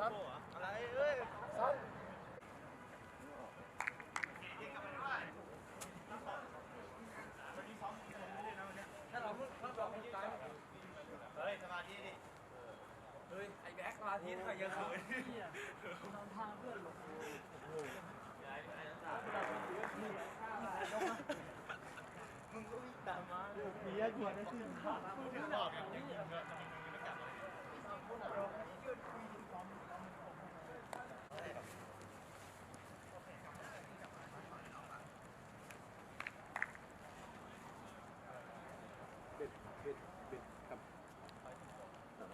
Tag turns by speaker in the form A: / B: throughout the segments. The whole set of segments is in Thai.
A: ซัอะไรเอ้ยซัเฮ้ยสมาธิดิ
B: เฮ้ยไอ้แบ็คสมาทีหน่อยยังเขิน
A: มึงก็วิ่งตามมาเมียกลัวได้ขึ้นขามึงถึงบอกอย่า ง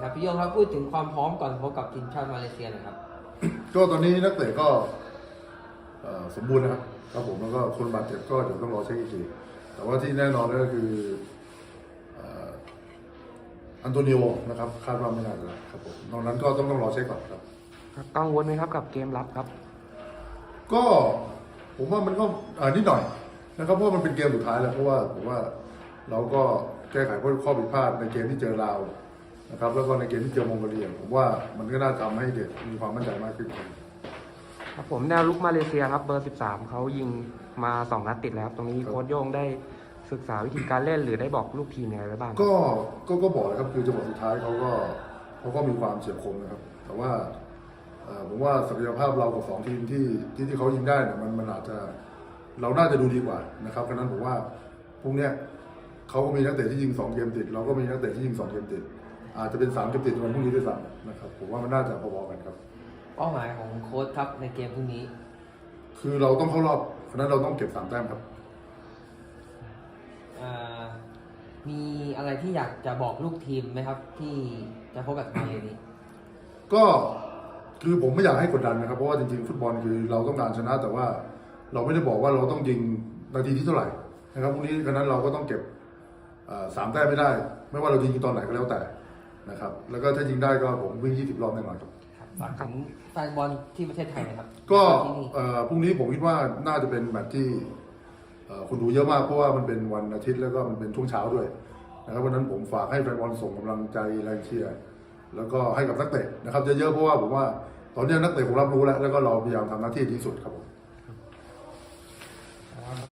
C: คครับพี่โยงครับพูดถึงความพร้อมก่อนพบกับทีมชาติมาเลเซียหนะครับ
D: ก็ตอนนี้นักเตะก็เอ่อสมบูรณ์นะครับครับผมแล้วก็คนบาดเจ็บก็เดี๋ยวต้องรอเช็คอีกทีแต่ว่าที่แน่นอนก็คือเอ่ออันโตนิโอนะครับคาดว่าไม่น่าจะได้ครับผมนอกนั้นก็ต้องต้องรอเช็คก่อนครับ
E: กังวลไหมครับกับเกมรับครับ
D: ก็ผมว่ามันก็อ่านิดหน่อยนะครับเพราะว่ามันเป็นเกมสุดท้ายแล้วเพราะว่าผมว่าเราก็แก้ไขข้อผิดพลาดในเกมที่เจอลาว นะครับแล้วก็ในเกมที่เจอมองโกเลียผมว่ามันก็น่าทำให้เด็กมีความมั่นใจมากขึ้นครับ
E: ครับผมแนวลุกมาเลเซียครับเบอร์ 13เขายิงมาสองนัดติดแล้วครับตรงนี้
D: ครับ
E: โค้ชโย่งได้ศึกษาวิธีการเล่นหรือได้บอกลูกทีมยังไงไว้บ้างครับ
D: ก็ก็ก็บอกนะครับคือจังหวะสุดท้ายเขาก็เขาก็มีความเฉียบคมนะครับ แต่ว่าเอ่อผมว่าศักยภาพเรากับสองทีมที่ที่ที่เขายิงได้เนี่ยมันมันอาจจะเราน่าจะดูดีกว่านะครับเพราะฉะนั้นผมว่าพวกเนี้ยเขาก็มีนักเตะที่ยิงสองเกมติด เราก็มีนักเตะที่ยิงสองเกมติด อาจจะเป็นสามเกมติดในวันพรุ่งนี้ด้วยซ้ำนะครับผมว่ามันน่าจะพอๆกันครับ
C: เป้าหมายของโค้ชครับในเกมพรุ่งนี้
D: คือเราต้องเข้ารอบเพราะฉะนั้นเราต้องเก็บสามแต้มครับ
C: อ่ามีอะไรที่อยากจะบอกลูกทีมไหมครับ ที่จะพบกับมาเลนี้
D: ก็คือผมไม่อยากให้กดดันนะครับ เพราะว่าจริงๆฟุตบอลคือเราต้องการชนะ แต่ว่าเราไม่ได้บอกว่าเราต้องยิงนาทีที่เท่าไหร่นะครับพรุ่งนี้ฉะนั้นเราก็ต้องเก็บเอ่อสามแต้มไม่ได้ ไม่ว่าเราจะยิงตอนไหนก็แล้วแต่ นะครับ แล้วก็ถ้ายิงได้ก็ผมวิ่ง 20 รอบแน่นอนครับ
C: ครับฝากถึงแฟนบอลที่ประเทศไทยนะครับ
D: ก็
C: ที่นี่
D: เอ่อพรุ่งนี้ผมคิดว่าน่าจะเป็นแมตช์ที่เอ่อคนดูเยอะมากเพราะว่ามันเป็นวันอาทิตย์แล้วก็มันเป็นช่วงเช้าด้วยนะครับวันนั้นผมฝากให้แฟนบอลส่งกำลังใจแรงเชียร์แล้วก็ให้กับนักเตะนะครับเยอะๆเพราะว่าผมว่าตอนนี้นักเตะผมรับรู้แล้วแล้วก็เราพยายามทำหน้าที่ดีที่สุดครับผม